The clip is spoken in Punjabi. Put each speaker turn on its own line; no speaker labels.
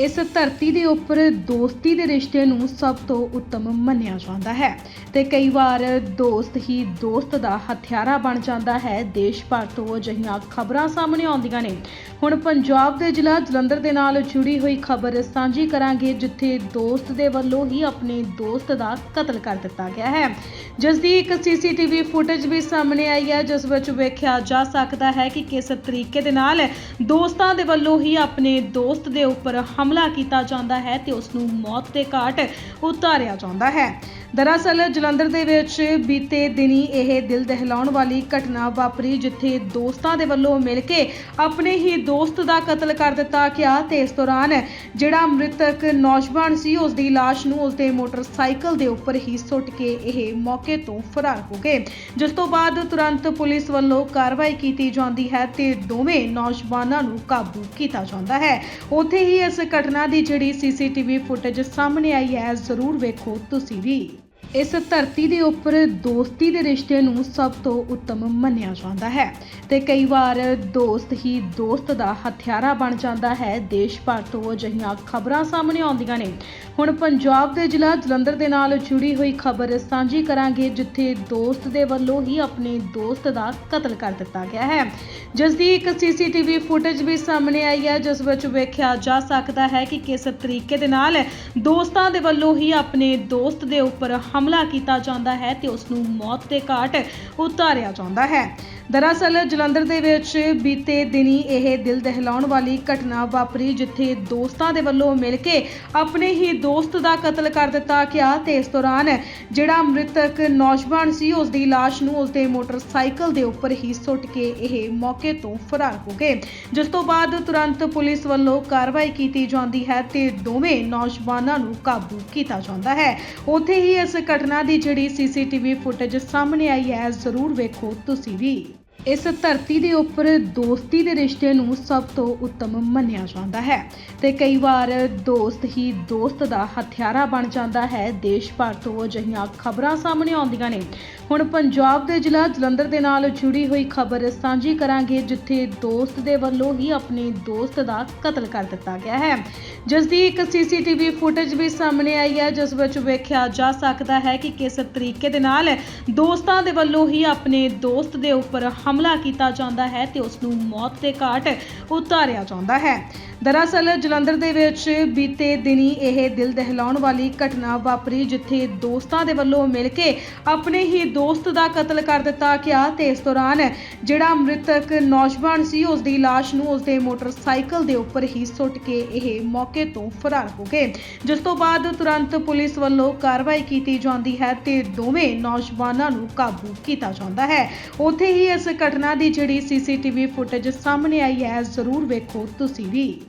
ਇਸ ਧਰਤੀ ਦੇ ਉੱਪਰ ਦੋਸਤੀ ਦੇ ਰਿਸ਼ਤੇ ਨੂੰ ਸਭ ਤੋਂ ਉੱਤਮ ਮੰਨਿਆ ਜਾਂਦਾ ਹੈ ਤੇ ਕਈ ਵਾਰ ਦੋਸਤ ਹੀ ਦੋਸਤ ਦਾ ਹਥਿਆਰਾ ਬਣ ਜਾਂਦਾ ਹੈ। ਦੇਸ਼ ਭਰ ਤੋਂ ਅਜਿਹੀਆਂ ਖਬਰਾਂ ਸਾਹਮਣੇ ਆਉਂਦੀਆਂ ਨੇ। ਹੁਣ ਪੰਜਾਬ ਦੇ ਜ਼ਿਲ੍ਹਾ ਜਲੰਧਰ ਦੇ ਨਾਲ ਜੁੜੀ ਹੋਈ ਖਬਰ ਸਾਂਝੀ ਕਰਾਂਗੇ, ਜਿੱਥੇ ਦੋਸਤ ਦੇ ਵੱਲੋਂ ਹੀ ਆਪਣੇ ਦੋਸਤ ਦਾ ਕਤਲ ਕਰ ਦਿੱਤਾ ਗਿਆ ਹੈ। ਜਿਸ ਦੀ ਇੱਕ ਸੀਸੀਟੀਵੀ ਫੁਟੇਜ ਵੀ ਸਾਹਮਣੇ ਆਈ ਹੈ, ਜਿਸ ਵਿੱਚ ਵੇਖਿਆ ਜਾ ਸਕਦਾ ਹੈ ਕਿ ਕਿਸ ਤਰੀਕੇ ਦੇ ਨਾਲ ਦੋਸਤਾਂ ਦੇ ਵੱਲੋਂ ਹੀ ਆਪਣੇ ਦੋਸਤ ਦੇ ਉੱਪਰ ਹਮਲਾ ਕੀਤਾ ਜਾਂਦਾ ਹੈ ਤੇ ਉਸ ਨੂੰ ਮੌਤ ਦੇ ਘਾਟ ਉਤਾਰਿਆ ਜਾਂਦਾ ਹੈ। ਦਰਅਸਲ ਜਲੰਧਰ ਦੇ ਵਿੱਚ ਬੀਤੇ ਦਿਨੀ ਇਹ ਦਿਲ ਦਹਿਲਾਉਣ ਵਾਲੀ ਘਟਨਾ ਵਾਪਰੀ, ਜਿੱਥੇ ਦੋਸਤਾਂ ਦੇ ਵੱਲੋਂ ਮਿਲ ਕੇ ਆਪਣੇ ਹੀ ਦੋਸਤ ਦਾ ਕਤਲ ਕਰ ਦਿੱਤਾ ਗਿਆ ਤੇ ਇਸ ਦੌਰਾਨ ਜਿਹੜਾ ਮ੍ਰਿਤਕ ਨੌਜਵਾਨ ਸੀ ਉਸ ਦੀ ਲਾਸ਼ ਨੂੰ ਉਸ ਦੇ ਮੋਟਰਸਾਈਕਲ ਦੇ ਉੱਪਰ ਹੀ ਸੁੱਟ ਕੇ ਇਹ ਮੌਕੇ ਤੋਂ ਫਰਾਰ ਹੋ ਗਏ। ਜਿਸ ਤੋਂ ਬਾਅਦ ਤੁਰੰਤ ਪੁਲਿਸ ਵੱਲੋਂ ਕਾਰਵਾਈ ਕੀਤੀ ਜਾਂਦੀ ਹੈ ਤੇ ਦੋਵੇਂ ਨੌਜਵਾਨਾਂ ਨੂੰ ਕਾਬੂ ਕੀਤਾ ਜਾਂਦਾ ਹੈ। ਉੱਥੇ ਹੀ ਇਸ ਘਟਨਾ ਦੀ ਜਿਹੜੀ ਸੀਸੀਟੀਵੀ ਫੁਟੇਜ ਸਾਹਮਣੇ ਆਈ ਹੈ, ਜ਼ਰੂਰ ਵੇਖੋ, ਤੁਸੀਂ ਵੀ। ਇਸ ਧਰਤੀ ਦੇ ਉੱਪਰ ਦੋਸਤੀ ਦੇ ਰਿਸ਼ਤੇ ਨੂੰ ਸਭ ਤੋਂ ਉੱਤਮ ਮੰਨਿਆ ਜਾਂਦਾ ਹੈ ਤੇ ਕਈ ਵਾਰ ਦੋਸਤ ਹੀ ਦੋਸਤ ਦਾ ਹਥਿਆਰਾ ਬਣ ਜਾਂਦਾ ਹੈ। ਦੇਸ਼ ਭਰ ਤੋਂ ਅਜਿਹੀਆਂ ਖਬਰਾਂ ਸਾਹਮਣੇ ਆਉਂਦੀਆਂ ਨੇ। ਹੁਣ ਪੰਜਾਬ ਦੇ ਜ਼ਿਲ੍ਹਾ ਜਲੰਧਰ ਦੇ ਨਾਲ ਜੁੜੀ ਹੋਈ ਖਬਰ ਸਾਂਝੀ ਕਰਾਂਗੇ, ਜਿੱਥੇ ਦੋਸਤ ਦੇ ਵੱਲੋਂ ਹੀ ਆਪਣੇ ਦੋਸਤ ਦਾ ਕਤਲ ਕਰ ਦਿੱਤਾ ਗਿਆ ਹੈ। ਜਿਸ ਦੀ ਇੱਕ ਸੀਸੀਟੀਵੀ ਫੁਟੇਜ ਵੀ ਸਾਹਮਣੇ ਆਈ ਹੈ, ਜਿਸ ਵਿੱਚ ਵੇਖਿਆ ਜਾ ਸਕਦਾ ਹੈ ਕਿ ਕਿਸ ਤਰੀਕੇ ਦੇ ਨਾਲ ਦੋਸਤਾਂ ਦੇ ਵੱਲੋਂ ਹੀ ਆਪਣੇ ਦੋਸਤ ਦੇ ਉੱਪਰ ਹਮਲਾ ਕੀਤਾ ਜਾਂਦਾ ਹੈ ਤੇ ਉਸ ਨੂੰ ਮੌਤ ਦੇ ਘਾਟ ਉਤਾਰਿਆ ਜਾਂਦਾ ਹੈ। ਦਰਅਸਲ ਜਲੰਧਰ ਦੇ ਵਿੱਚ ਬੀਤੇ ਦਿਨੀ ਇਹ ਦਿਲ ਦਹਿਲਾਉਣ ਵਾਲੀ ਘਟਨਾ ਵਾਪਰੀ, ਜਿੱਥੇ ਦੋਸਤਾਂ ਦੇ ਵੱਲੋਂ ਮਿਲ ਕੇ ਆਪਣੇ ਹੀ ਦੋਸਤ ਦਾ ਕਤਲ ਕਰ ਦਿੱਤਾ ਗਿਆ ਤੇ ਇਸ ਦੌਰਾਨ ਜਿਹੜਾ ਮ੍ਰਿਤਕ ਨੌਜਵਾਨ ਸੀ ਉਸ ਦੀ ਲਾਸ਼ ਨੂੰ ਉਸ ਦੇ ਮੋਟਰਸਾਈਕਲ ਦੇ ਉੱਪਰ ਹੀ ਸੁੱਟ ਕੇ ਇਹ ਮੌਕੇ ਤੋਂ ਫਰਾਰ ਹੋ ਗਏ। ਜਿਸ ਤੋਂ ਬਾਅਦ ਤੁਰੰਤ ਪੁਲਿਸ ਵੱਲੋਂ ਕਾਰਵਾਈ ਕੀਤੀ ਜਾਂਦੀ ਹੈ ਤੇ ਦੋਵੇਂ ਨੌਜਵਾਨਾਂ ਨੂੰ ਕਾਬੂ ਕੀਤਾ ਜਾਂਦਾ ਹੈ। ਉੱਥੇ ਹੀ ਇਸ ਘਟਨਾ ਦੀ ਜਿਹੜੀ ਸੀਸੀਟੀਵੀ ਫੁਟੇਜ ਸਾਹਮਣੇ ਆਈ ਹੈ, ਜ਼ਰੂਰ ਵੇਖੋ ਤੁਸੀਂ ਵੀ। ਇਸ ਧਰਤੀ ਦੇ ਉੱਪਰ ਦੋਸਤੀ ਦੇ ਰਿਸ਼ਤੇ ਨੂੰ ਸਭ ਤੋਂ ਉੱਤਮ ਮੰਨਿਆ ਜਾਂਦਾ ਹੈ ਤੇ ਕਈ ਵਾਰ ਦੋਸਤ ਹੀ ਦੋਸਤ ਦਾ ਹਥਿਆਰਾ ਬਣ ਜਾਂਦਾ ਹੈ। ਦੇਸ਼ ਭਰ ਤੋਂ ਅਜਿਹੀਆਂ ਖਬਰਾਂ ਸਾਹਮਣੇ ਆਉਂਦੀਆਂ ਨੇ। ਹੁਣ ਪੰਜਾਬ ਦੇ ਜ਼ਿਲ੍ਹਾ ਜਲੰਧਰ ਦੇ ਨਾਲ ਜੁੜੀ ਹੋਈ ਖਬਰ ਸਾਂਝੀ ਕਰਾਂਗੇ, ਜਿੱਥੇ ਦੋਸਤ ਦੇ ਵੱਲੋਂ ਹੀ ਆਪਣੇ ਦੋਸਤ ਦਾ ਕਤਲ ਕਰ ਦਿੱਤਾ ਗਿਆ ਹੈ। ਜਿਸ ਦੀ ਇੱਕ ਸੀਸੀਟੀਵੀ ਫੁਟੇਜ ਵੀ ਸਾਹਮਣੇ ਆਈ ਹੈ, ਜਿਸ ਵਿੱਚ ਵੇਖਿਆ ਜਾ ਸਕਦਾ ਹੈ ਕਿ ਕਿਸ ਤਰੀਕੇ ਦੇ ਨਾਲ ਦੋਸਤਾਂ ਦੇ ਵੱਲੋਂ ਹੀ ਆਪਣੇ ਦੋਸਤ ਦੇ ਉੱਪਰ ਹਮਲਾ ਕੀਤਾ ਜਾਂਦਾ ਹੈ ਤੇ ਉਸ ਨੂੰ ਮੌਤ ਦੇ ਘਾਟ ਉਤਾਰਿਆ ਜਾਂਦਾ ਹੈ। ਦਰਅਸਲ ਜਲੰਧਰ ਦੇ ਵਿੱਚ ਬੀਤੇ ਦਿਨੀ ਇਹ ਦਿਲ ਦਹਿਲਾਉਣ ਵਾਲੀ ਘਟਨਾ ਵਾਪਰੀ, ਜਿੱਥੇ ਦੋਸਤਾਂ ਦੇ ਵੱਲੋਂ ਮਿਲ ਕੇ ਆਪਣੇ ਹੀ ਦੋਸਤ ਦਾ ਕਤਲ ਕਰ ਦਿੱਤਾ ਗਿਆ ਤੇ ਇਸ ਦੌਰਾਨ ਜਿਹੜਾ ਮ੍ਰਿਤਕ ਨੌਜਵਾਨ ਸੀ ਉਸ ਦੀ ਲਾਸ਼ ਨੂੰ ਉਸ ਦੇ ਮੋਟਰਸਾਈਕਲ ਦੇ ਉੱਪਰ ਹੀ ਸੁੱਟ ਕੇ ਇਹ ਮੌਕੇ ਤੋਂ ਫਰਾਰ ਹੋ ਗਏ। ਜਿਸ ਤੋਂ ਬਾਅਦ ਤੁਰੰਤ ਪੁਲਿਸ ਵੱਲੋਂ ਕਾਰਵਾਈ ਕੀਤੀ ਜਾਂਦੀ ਹੈ ਤੇ ਦੋਵੇਂ ਨੌਜਵਾਨਾਂ ਨੂੰ ਕਾਬੂ ਕੀਤਾ ਜਾਂਦਾ ਹੈ। ਉੱਥੇ ਹੀ ਇਸ ਘਟਨਾ ਦੀ ਜਿਹੜੀ ਸੀਸੀਟੀਵੀ ਫੁਟੇਜ ਸਾਹਮਣੇ ਆਈ ਹੈ ਜ਼ਰੂਰ ਵੇਖੋ ਤੁਸੀਂ ਵੀ।